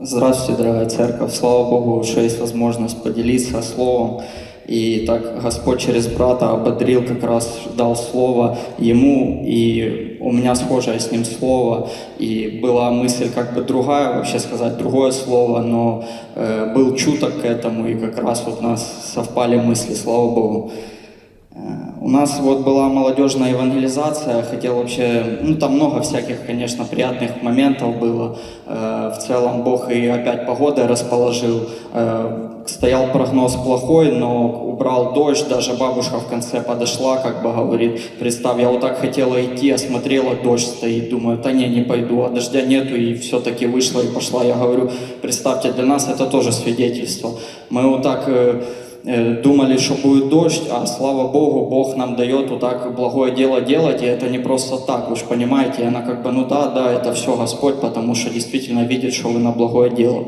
Здравствуйте, дорогая церковь. Слава Богу, что есть возможность поделиться словом. И так Господь через брата ободрил, как раз дал слово ему, и у меня схожее с ним слово. И была мысль как бы другая, вообще сказать другое слово, но э, был чуток к этому, и как раз вот у нас совпали мысли, слава Богу. У нас вот была молодежная евангелизация, хотел вообще, ну там много всяких, конечно, приятных моментов было. Э, В целом Бог и опять погодой расположил. Э, Стоял прогноз плохой, но убрал дождь, даже бабушка в конце подошла, как бы говорит, представь, я вот так хотела идти, осмотрела, дождь стоит, думаю, да не, не пойду, а дождя нету, и все-таки вышла и пошла. Я говорю, представьте, для нас это тоже свидетельство. Мы вот так э, думали, что будет дождь, а слава Богу, Бог нам дает вот так благое дело делать, и это не просто так, вы же понимаете, и она как бы, ну да, да, это все Господь, потому что действительно видит, что вы на благое дело.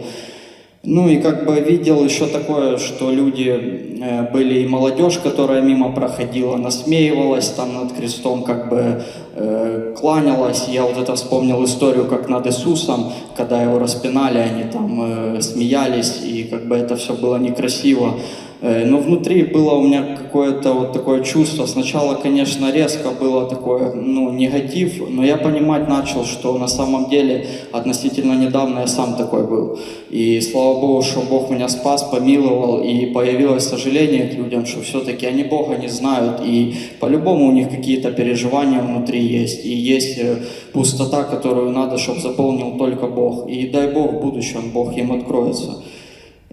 Ну и как бы видел еще такое, что люди были и молодежь, которая мимо проходила, насмеивалась там над крестом, как бы э, кланялась. Я вот это вспомнил историю, как над Иисусом, когда его распинали, они там э, смеялись, и как бы это все было некрасиво. Э, Но внутри было у меня какое-то вот такое чувство. Сначала, конечно, резко было такое, ну, негатив, но я понимать начал, что на самом деле относительно недавно я сам такой был. И слава Богу, что Бог меня спас, помиловал, и появилось сожаление к людям, что все-таки они Бога не знают, и по-любому у них какие-то переживания внутри есть, и есть э, пустота, которую надо, чтобы заполнил только Бог. И дай Бог в будущем Бог им откроется.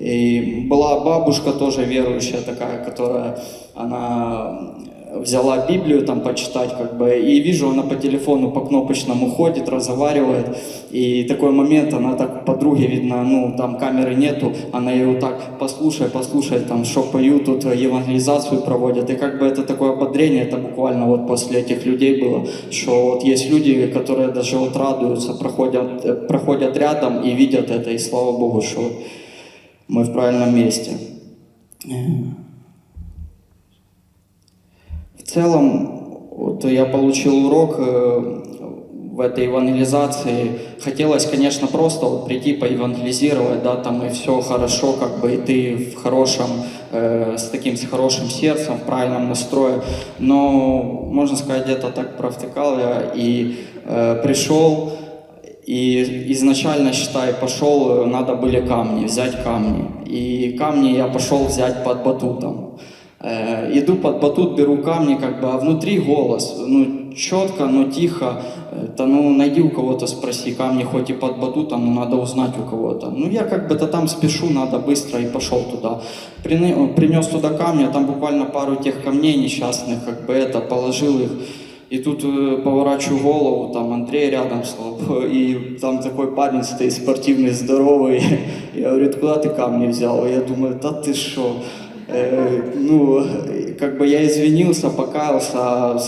И была бабушка тоже верующая такая, которая, она взяла Библию там почитать, как бы, и вижу, она по телефону по кнопочному ходит, разговаривает, и такой момент, она так подруге видно, ну, там камеры нету, она ее так, послушай, послушай, там, что поют, тут евангелизацию проводят, и как бы это такое ободрение, это буквально вот после этих людей было, что вот есть люди, которые даже вот радуются, проходят, э, проходят рядом и видят это, и слава Богу, что мы в правильном месте. В целом, вот я получил урок э, в этой евангелизации. Хотелось, конечно, просто вот прийти поевангелизировать, да, там и все хорошо, как бы и ты в хорошем, э, с таким с хорошим сердцем, в правильном настрое. Но, можно сказать, где-то так провтыкал я и э, пришел, и изначально, считай, пошел, э, надо были камни, взять камни. И камни я пошел взять под батутом. Э, иду под батут, беру камни, как бы, а внутри голос, ну, четко, но тихо, да ну, найди у кого-то, спроси, камни хоть и под батутом, но надо узнать у кого-то. Ну, я как бы-то там спешу, надо быстро, и пошел туда. Принес туда камни, а там буквально пару тех камней несчастных, как бы это, положил их, и тут поворачиваю голову, там Андрей рядом стал, и там такой парень стоит спортивный, здоровый. Я говорю, куда ты камни взял? Я думаю, да ты что? Э, ну, как бы я извинился, покаялся, а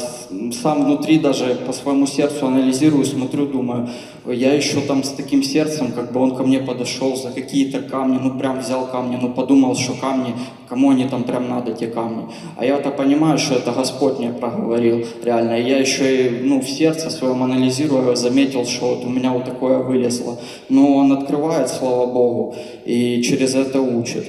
сам внутри даже по своему сердцу анализирую, смотрю, думаю, я еще там с таким сердцем, как бы он ко мне подошел за какие-то камни, ну прям взял камни, ну подумал, что камни, кому они там прям надо, те камни. А я-то понимаю, что это Господь мне проговорил, реально. И я еще и, ну, в сердце своем анализируя, заметил, что вот у меня вот такое вылезло. Но он открывает, слава Богу, и через это учит.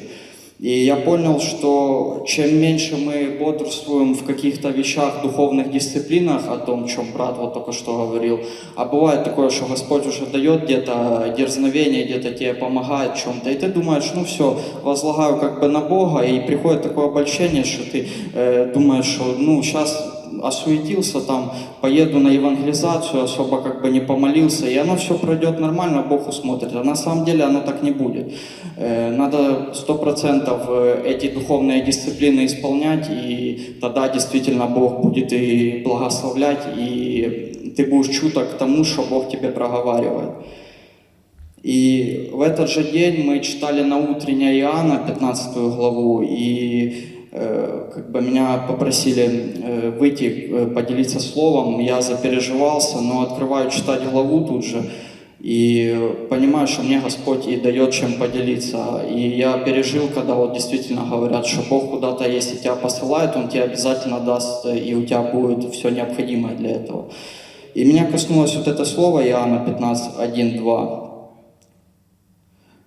И я понял, что чем меньше мы бодрствуем в каких-то вещах, духовных дисциплинах, о том, о чем брат вот только что говорил, а бывает такое, что Господь уже дает где-то дерзновение, где-то тебе помогает в чем-то, и ты думаешь, ну все, возлагаю как бы на Бога, и приходит такое обольщение, что ты э, думаешь, что ну сейчас осуетился там, поеду на евангелизацию, особо как бы не помолился, и оно все пройдет нормально, Бог усмотрит. А на самом деле оно так не будет. Э, Надо сто процентов э, эти духовные дисциплины исполнять, и тогда действительно Бог будет и благословлять, и ты будешь чуток к тому, что Бог тебе проговаривает. И в этот же день мы читали на утреннее Иоанна, 15 главу, и как бы меня попросили э, выйти, э, поделиться словом, я запереживался, но открываю читать главу тут же, и понимаю, что мне Господь и дает чем поделиться. И я пережил, когда вот действительно говорят, что Бог куда-то, если тебя посылает, Он тебе обязательно даст, э, и у тебя будет все необходимое для этого. И меня коснулось вот это слово Иоанна 15, 1, 2.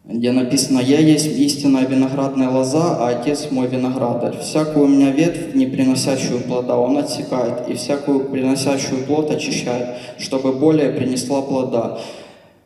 Где написано «Я есть истинная виноградная лоза, а Отец мой виноградарь. Всякую у меня ветвь, не приносящую плода, Он отсекает, и всякую приносящую плод очищает, чтобы более принесла плода».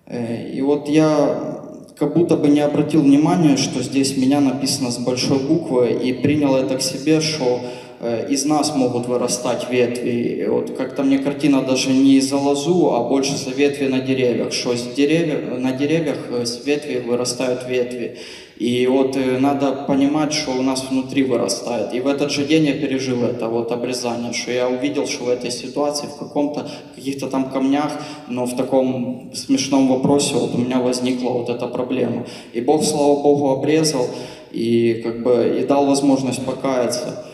Э, И вот я как будто бы не обратил внимания, что здесь меня написано с большой буквы, и принял это к себе, что из нас могут вырастать ветви. Вот как-то мне картина даже не за лозу, а больше за ветви на деревьях, что с деревьев, на деревьях э, с ветви вырастают ветви. И вот э, надо понимать, что у нас внутри вырастает. И в этот же день я пережил это вот обрезание, что я увидел, что в этой ситуации, в каком-то, каких-то там камнях, но в таком смешном вопросе вот у меня возникла вот эта проблема. И Бог, слава Богу, обрезал и как бы и дал возможность покаяться.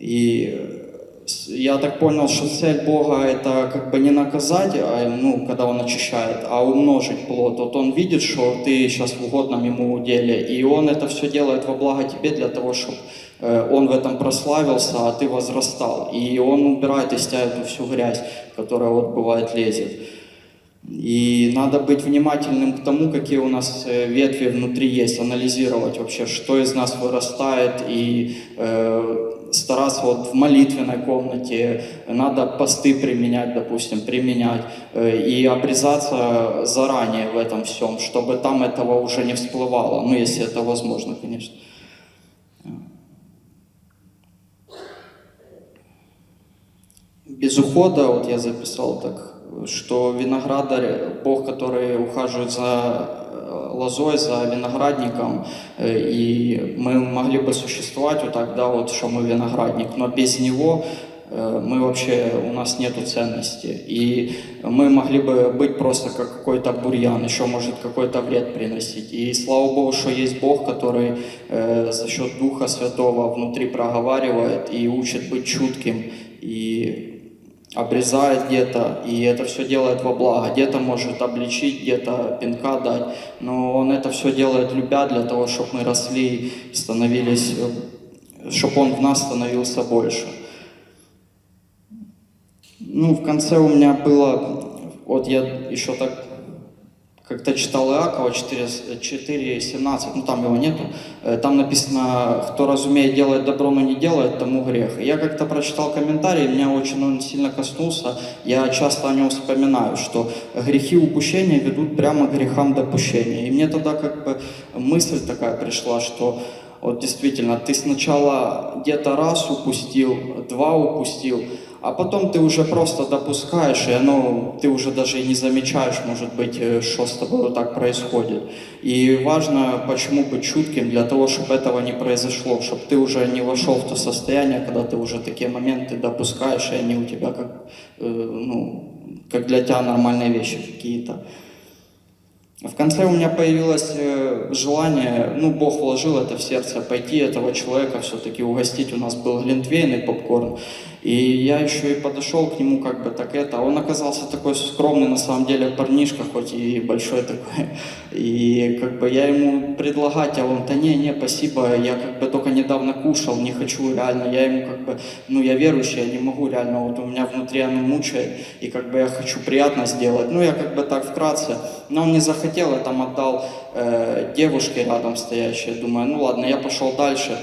И с- я так понял, что цель Бога это как бы не наказать, а, ну, когда Он очищает, а умножить плод. Вот Он видит, что ты сейчас в угодном Ему деле, и Он это все делает во благо тебе для того, чтобы Он в этом прославился, а ты возрастал. И Он убирает из тебя эту всю грязь, которая вот бывает лезет. И надо быть внимательным к тому, какие у нас э, ветви внутри есть, анализировать вообще, что из нас вырастает, и э, стараться вот в молитвенной комнате, надо посты применять, допустим, применять, э, и обрезаться заранее в этом всем, чтобы там этого уже не всплывало, ну, если это возможно, конечно. Без ухода, вот я записал так, что виноградарь, Бог, который ухаживает за лозой, за виноградником, э, и мы могли бы существовать вот так, да, вот, что мы виноградник, но без него э, мы вообще, у нас нету ценности. И мы могли бы быть просто как какой-то бурьян, еще может какой-то вред приносить. И слава Богу, что есть Бог, который э, за счет Духа Святого внутри проговаривает и учит быть чутким, и обрезает где-то, и это все делает во благо. Где-то может обличить, где-то пинка дать, но он это все делает любя для того, чтобы мы росли, становились, чтобы он в нас становился больше. Ну, в конце у меня было, вот я еще так как-то читал Иакова 4.17, ну там его нету, э, там написано, кто разумеет, делает добро, но не делает, тому грех. И я как-то прочитал комментарий, меня очень он сильно коснулся, я часто о нем вспоминаю, что грехи упущения ведут прямо к грехам допущения. И мне тогда как бы мысль такая пришла, что вот действительно, ты сначала где-то раз упустил, два упустил, а потом ты уже просто допускаешь, и оно, ты уже даже и не замечаешь, может быть, э, что с тобой вот так происходит. И важно, почему быть чутким, для того, чтобы этого не произошло, чтобы ты уже не вошел в то состояние, когда ты уже такие моменты допускаешь, и они у тебя как, э, ну, как для тебя нормальные вещи какие-то. В конце у меня появилось э, желание, ну, Бог вложил это в сердце, пойти этого человека все-таки угостить. У нас был глинтвейн и попкорн. И я еще и подошел к нему как бы так это. Он оказался такой скромный на самом деле парнишка, хоть и большой такой. И как бы я ему предлагать, а он, да не, не, спасибо, я как бы только недавно кушал, не хочу реально. Я ему как бы, ну я верующий, я не могу реально, вот у меня внутри оно мучает, и как бы я хочу приятно сделать. Ну я как бы так вкратце. Но он не захотел, я там отдал э, девушке рядом стоящей. Думаю, ну ладно, я пошел дальше.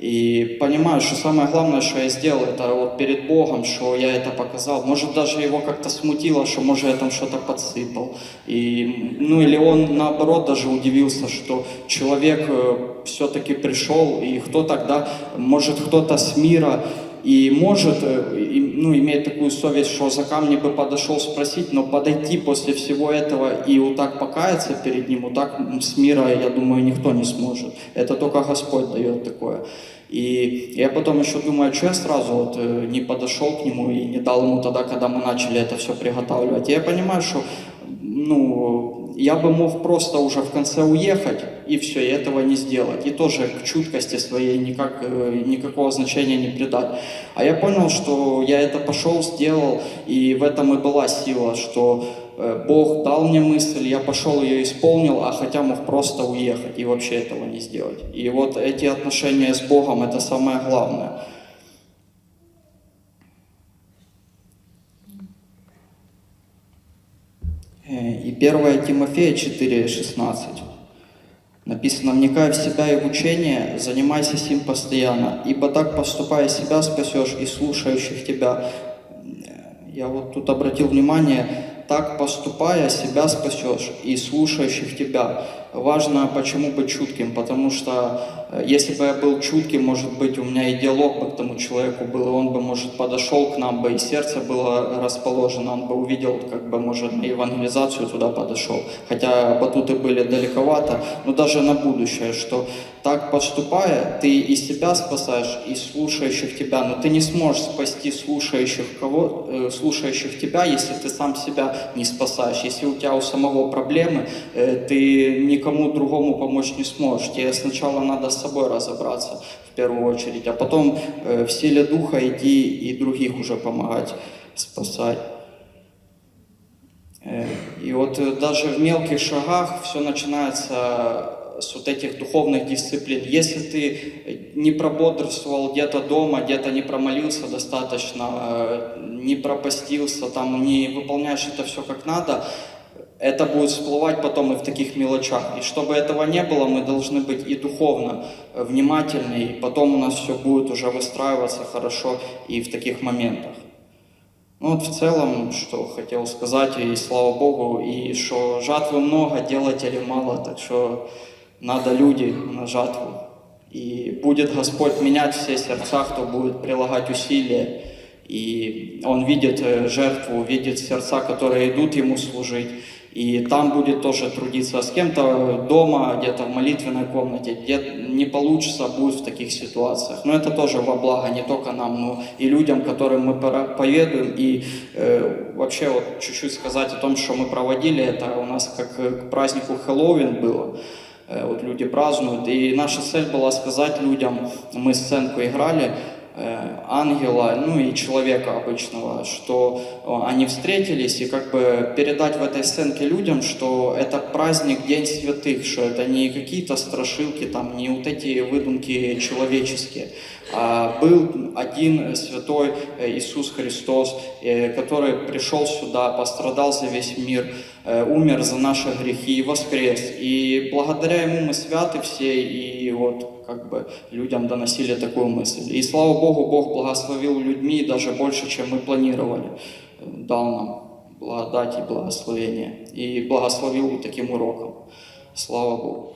И понимаю, что самое главное, что я сделал, это вот перед Богом, что я это показал. Может, даже его как-то смутило, что, может, я там что-то подсыпал. И, ну, или он, наоборот, даже удивился, что человек э, все-таки пришел, и кто тогда, может, кто-то с мира, и может, э, ну, имеет такую совесть, что за камни бы подошел спросить, но подойти после всего этого и вот так покаяться перед ним, вот так с мира, я думаю, никто не сможет. Это только Господь дает такое. И я потом еще думаю, что я сразу вот э, не подошел к нему и не дал ему тогда, когда мы начали это все приготавливать. И я понимаю, что ну, я бы мог просто уже в конце уехать и все, и этого не сделать. И тоже к чуткости своей никак, э, никакого значения не придать. А я понял, что я это пошел, сделал, и в этом и была сила, что э, Бог дал мне мысль, я пошел ее исполнил, а хотя мог просто уехать и вообще этого не сделать. И вот эти отношения с Богом это самое главное. Э, И 1 Тимофея 4,16. Написано, вникай в себя и в учение, занимайся сим постоянно, ибо так поступая себя спасешь и слушающих тебя. Я вот тут обратил внимание, так поступая себя спасешь и слушающих тебя. Важно, почему быть чутким, потому что э, если бы я был чутким, может быть, у меня и диалог бы к тому человеку был, и он бы, может, подошел к нам бы, и сердце было расположено, он бы увидел, как бы, может, на евангелизацию туда подошел. Хотя батуты были далековато, но даже на будущее, что так поступая, ты и себя спасаешь, и слушающих тебя, но ты не сможешь спасти слушающих, кого, э, слушающих тебя, если ты сам себя не спасаешь. Если у тебя у самого проблемы, э, ты никому другому помочь не сможешь. Тебе сначала надо с собой разобраться в первую очередь, а потом э, в силе духа иди и других уже помогать спасать. Э, И вот э, даже в мелких шагах все начинается с вот этих духовных дисциплин. Если ты не прободрствовал где-то дома, где-то не промолился достаточно, э, не пропастился, там, не выполняешь это все как надо, это будет всплывать потом и в таких мелочах. И чтобы этого не было, мы должны быть и духовно э, внимательны, и потом у нас все будет уже выстраиваться хорошо и в таких моментах. Ну вот в целом, что хотел сказать, и слава Богу, и что жатвы много, делателей мало, так что надо люди на жатву. И будет Господь менять все сердца, кто будет прилагать усилия. И Он видит э, жертву, видит сердца, которые идут Ему служить. И там будет тоже трудиться с кем-то дома, где-то в молитвенной комнате, где не получится, будет в таких ситуациях. Но это тоже во благо не только нам, но и людям, которым мы поведуем. И э, вообще вот чуть-чуть сказать о том, что мы проводили, это у нас как э, к празднику Хэллоуин было. Э, Вот люди празднуют. И наша цель была сказать людям, мы сценку играли, ангела, ну и человека обычного, что э, они встретились и как бы передать в этой сценке людям, что это праздник День святых, что это не какие-то страшилки, там, не вот эти выдумки человеческие, а был один святой э, Иисус Христос, э, который пришел сюда, пострадал за весь мир, э, умер за наши грехи и воскрес. И благодаря Ему мы святы все, и вот как бы людям доносили такую мысль. И слава Богу, Бог благословил людьми даже больше, чем мы планировали. Э, Дал нам благодать и благословение. И благословил таким уроком. Слава Богу.